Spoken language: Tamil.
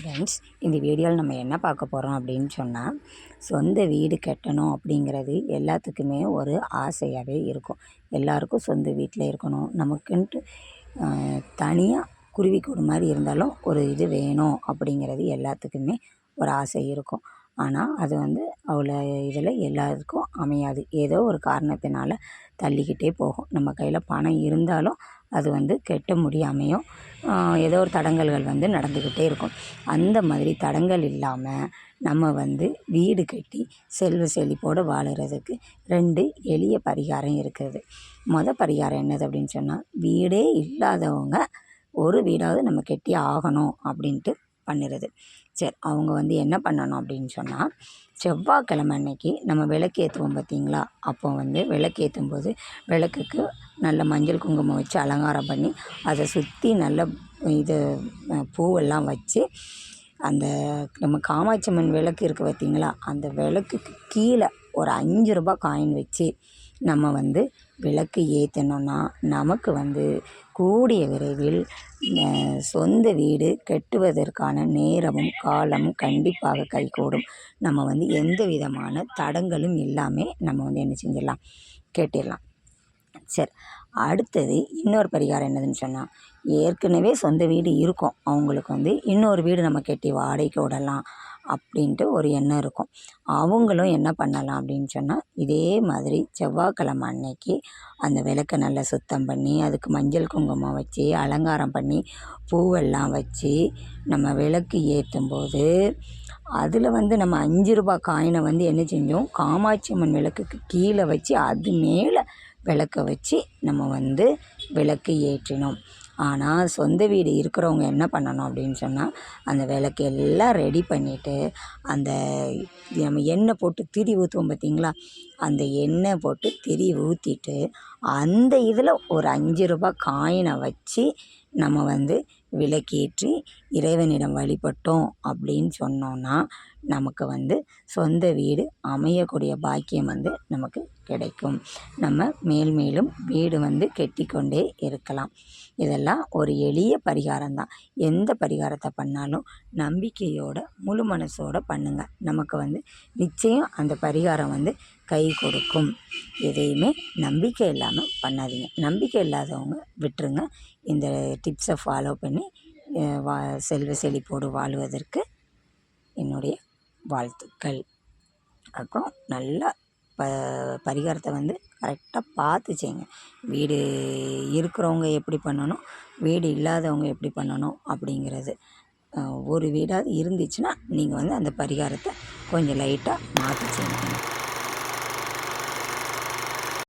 ஃப்ரெண்ட்ஸ் இந்த வீடியோவில் நம்ம என்ன பார்க்க போகிறோம் அப்படின்னு சொன்னால் சொந்த வீடு கட்டணும் அப்படிங்கிறது எல்லாத்துக்குமே ஒரு ஆசையாகவே இருக்கும். எல்லாருக்கும் சொந்த வீட்டில் இருக்கணும். நமக்குன்ட்டு தனியாக குருவிக்கூடு மாதிரி இருந்தாலும் ஒரு இது வேணும் அப்படிங்கிறது எல்லாத்துக்குமே ஒரு ஆசை இருக்கும். ஆனால் அது வந்து அவ்வளோ இதில் எல்லாருக்கும் அமையாது. ஏதோ ஒரு காரணத்தினால தள்ளிக்கிட்டே போகும். நம்ம கையில் பணம் இருந்தாலும் அது வந்து கட்ட முடியாமையும் ஏதோ ஒரு தடங்கல்கள் வந்து நடந்துக்கிட்டே இருக்கும். அந்த மாதிரி தடங்கல் இல்லாமல் நம்ம வந்து வீடு கட்டி செல்வ செழிப்போடு வாழுறதுக்கு ரெண்டு எளிய பரிகாரம் இருக்குது. மொதல் பரிகாரம் என்னது அப்படின்னு சொன்னால் வீடே இல்லாதவங்க ஒரு வீடாவது நம்ம கட்டி ஆகணும் அப்படின்ட்டு பண்ணுறது. சரி அவங்க வந்து என்ன பண்ணணும் அப்படின்னு சொன்னால் செவ்வாய்க்கிழம அன்னைக்கு நம்ம விளக்கேற்றுவோம் பார்த்தீங்களா? அப்போ வந்து விளக்கேற்றும் போது விளக்குக்கு நல்ல மஞ்சள் குங்குமம் வச்சு அலங்காரம் பண்ணி அதை சுற்றி நல்ல இது பூவெல்லாம் வச்சு அந்த நம்ம காமாட்சி அம்மன் விளக்கு இருக்குது பார்த்தீங்களா? அந்த விளக்குக்கு கீழே ஒரு அஞ்சு ரூபா காயின் வச்சு நம்ம வந்து விளக்கு ஏற்றினோன்னா நமக்கு வந்து கூடிய விரைவில் சொந்த வீடு கட்டுவதற்கான நேரமும் காலமும் கண்டிப்பாக கைகூடும். நம்ம வந்து எந்த விதமான தடங்களும் இல்லாமல் நம்ம வந்து என்ன செஞ்சிடலாம்? கட்டிடலாம். டீச்சர் அடுத்தது இன்னொரு பரிகாரம் என்னதுன்னு சொன்னால் ஏற்கனவே சொந்த வீடு இருக்கும். அவங்களுக்கு வந்து இன்னொரு வீடு நம்ம கட்டி வாடகைக்கு விடலாம் அப்படின்ட்டு ஒரு எண்ணம் இருக்கும். அவங்களும் என்ன பண்ணலாம் அப்படின்னு சொன்னால் இதே மாதிரி செவ்வாய்க்கிழம அன்னைக்கு அந்த விளக்கை நல்லா சுத்தம் பண்ணி அதுக்கு மஞ்சள் குங்குமம் வச்சு அலங்காரம் பண்ணி பூவெல்லாம் வச்சு நம்ம விளக்கு ஏற்றும் போது அதில் வந்து நம்ம அஞ்சு ரூபா காயினை வந்து என்ன செஞ்சோம்? காமாட்சி அம்மன் விளக்குக்கு கீழே வச்சு அது மேலே விளக்க வச்சு நம்ம வந்து விளக்கு ஏற்றினோம். ஆனால் சொந்த வீடு இருக்கிறவங்க என்ன பண்ணணும் அப்படின்னு சொன்னால் அந்த விளக்கு எல்லாம் ரெடி பண்ணிவிட்டு அந்த நம்ம எண்ணெய் போட்டு திரி ஊற்றுவோம் பார்த்தீங்களா அந்த எண்ணெய் போட்டு திரி ஊற்றிட்டு அந்த இதில் ஒரு அஞ்சு ரூபா காயினை வச்சு நம்ம வந்து விளக்கேற்றி இறைவனிடம் வழிபட்டோம் அப்படின்னு சொன்னோன்னா நமக்கு வந்து சொந்த வீடு அமையக்கூடிய பாக்கியம் வந்து நமக்கு கிடைக்கும். நம்ம மேல் மேலும் வீடு வந்து கெட்டிக்கொண்டே இருக்கலாம். இதெல்லாம் ஒரு எளிய பரிகாரம் தான் எந்த பரிகாரத்தை பண்ணாலும் நம்பிக்கையோட முழு மனசோட பண்ணுங்கள் நமக்கு வந்து நிச்சயம் அந்த பரிகாரம் வந்து கை கொடுக்கும். எதையுமே நம்பிக்கை இல்லாமல் பண்ணாதீங்க. நம்பிக்கை இல்லாதவங்க விட்டுருங்க. இந்த டிப்ஸை ஃபாலோ பண்ணி வா செல்வ செழிப்போடு வாழ்வதற்கு என்னுடைய வாழ்த்துக்கள். அப்புறம் நல்லா ப பரிகாரத்தை வந்து கரெக்டாக பார்த்து செய்யுங்க. வீடு இருக்கிறவங்க எப்படி பண்ணணும்? வீடு இல்லாதவங்க எப்படி பண்ணணும்? அப்படிங்கிறது ஒரு வீடாவது இருந்துச்சுன்னா நீங்கள் வந்து அந்த பரிகாரத்தை கொஞ்சம் லைட்டாக மாற்றி செய்யணும்